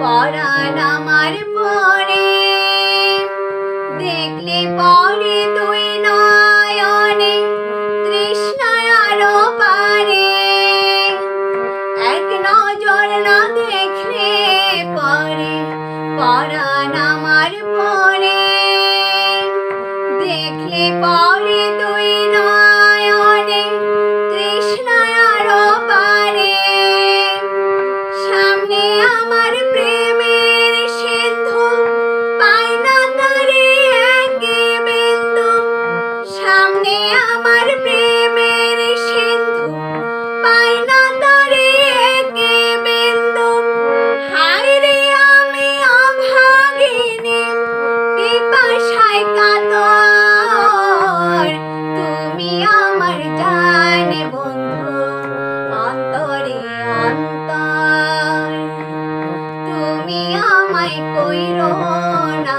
পরাণ আমার পরে। দেখলে পরে তুই নয়নে তৃষ্ণায় আরও পারে। এক নজর না দেখলে পরে পরাণ আমার পরে। দেখলে পরে তুই আমার প্রেমের তুমি আমায় কইরো না।